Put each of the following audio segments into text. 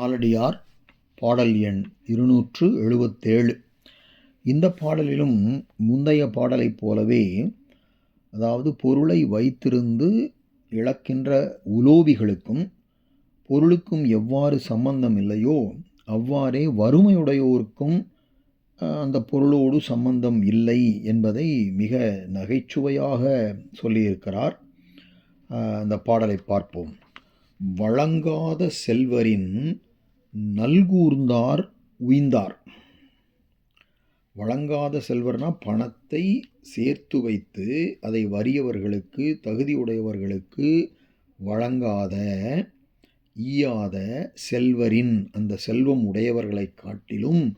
காலடியார் பாடல் எண் இருநூற்று எழுபத்தேழு இந்த பாடலிலும் முந்தைய பாடலைப் போலவே அதாவது பொருளை வைத்திருந்து இழக்கின்ற உலோபிகளுக்கும் பொருளுக்கும் எவ்வாறு சம்பந்தம் இல்லையோ அவ்வாறே வறுமையுடையோருக்கும் அந்த பொருளோடு சம்பந்தம் இல்லை என்பதை மிக நகைச்சுவையாக சொல்லியிருக்கிறார். அந்த பாடலை பார்ப்போம். வழங்காத செல்வரின் நல்கூர்ந்தார் உய்ந்தார். வழங்காத செல்வர்னா பணத்தை சேர்த்து வைத்து அதை வறியவர்களுக்கு தகுதியுடையவர்களுக்கு வழங்காத ஈயாத செல்வரின் அந்த செல்வம் உடையவர்களை காட்டிலும்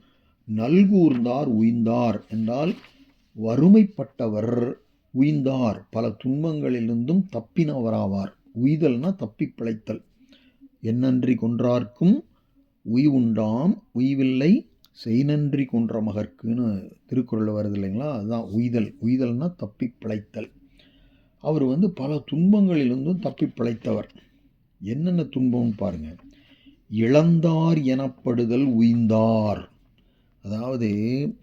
நல்கூர்ந்தார் உய்ந்தார் என்றால் வறுமைப்பட்டவர் உய்ந்தார். பல துன்பங்களிலிருந்தும் தப்பினவராவார். உய்தல்னா தப்பி பிழைத்தல். என்னன்றி கொன்றார்க்கும் உய்வுண்டாம் உய்வில்லை செய்நன்றி கொன்ற மகர்க்குன்னு திருக்குறள் வருது இல்லைங்களா? அதுதான் உய்தல். உய்தல்னால் தப்பி பிழைத்தல். அவர் வந்து பல துன்பங்களிலிருந்தும் தப்பி பிழைத்தவர். என்னென்ன துன்பம்னு பாருங்கள் இழந்தார் எனப்படுதல் உய்ந்தார். அதாவது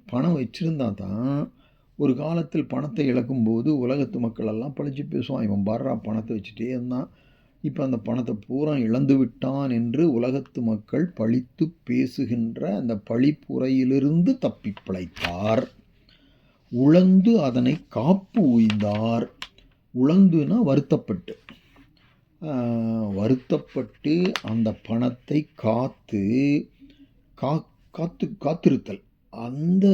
பணம் வச்சுருந்தா தான் ஒரு காலத்தில் பணத்தை இழக்கும்போது உலகத்து மக்கள் எல்லாம் பழிச்சு பேசுவான். இவன் பாடுறா பணத்தை வச்சுட்டே இருந்தான். இப்போ அந்த பணத்தை பூரா இழந்து விட்டான் என்று உலகத்து மக்கள் பழித்து பேசுகின்ற அந்த பழிப்புறையிலிருந்து தப்பி பிழைத்தார். உழந்து அதனை காப்பு உய்ந்தார். உழந்துனா வருத்தப்பட்டு. வருத்தப்பட்டு அந்த பணத்தை காத்து கா காத்து காத்திருத்தல். அந்த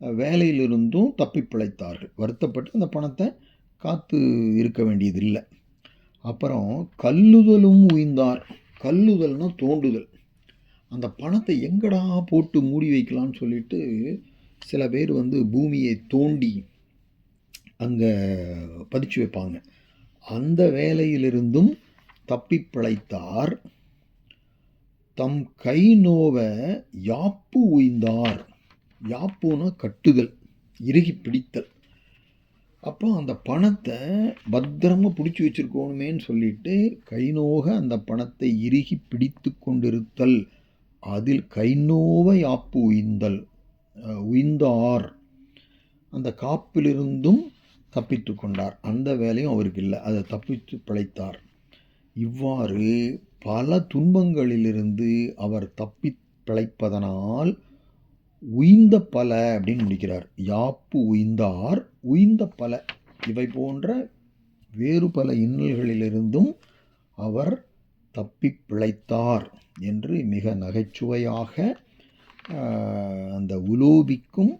வேலையிலிருந்தும் தப்பி பிழைத்தார்கள். வருத்தப்பட்டு அந்த பணத்தை காத்து இருக்க வேண்டியதில்லை. அப்புறம் கல்லுதலும் உய்ந்தார். கல்லுதல்னா தோண்டுதல். அந்த பணத்தை எங்கடா போட்டு மூடி வைக்கலான்னு சொல்லிட்டு சில பேர் வந்து பூமியை தோண்டி அங்கே பதிச்சு வைப்பாங்க. அந்த வேலையிலிருந்தும் தப்பி பிழைத்தார். தம் கை நோவ யாப்பு உய்ந்தார். யாப்புனா கட்டுதல் இறுகி பிடித்தல். அப்போ அந்த பணத்தை பத்திரமாக பிடிச்சி வச்சுருக்கணுமேன்னு சொல்லிட்டு கைநோக அந்த பணத்தை இறுகி பிடித்து கொண்டிருத்தல். அதில் கைநோவை ஆப்பு உய்ந்தல். உய்ந்தார். அந்த காப்பிலிருந்தும் தப்பித்து கொண்டார். அந்த வேலையும் அவருக்கு இல்லை. அதை தப்பித்து பிழைத்தார். இவ்வாறு பல துன்பங்களிலிருந்து அவர் தப்பி பிழைப்பதனால் உய்ந்த பல அப்படின்னு முடிக்கிறார் யாப்பு உய்ந்தார் உய்ந்த பல. இவை போன்ற வேறு பல இன்னல்களிலிருந்தும் அவர் தப்பி பிழைத்தார் என்று மிக நகைச்சுவையாக அந்த உலோபிக்கும்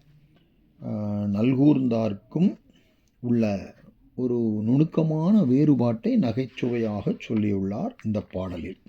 நல்கூர்ந்தார்க்கும் உள்ள ஒரு நுணுக்கமான வேறுபாட்டை நகைச்சுவையாக சொல்லியுள்ளார் இந்த பாடலில்.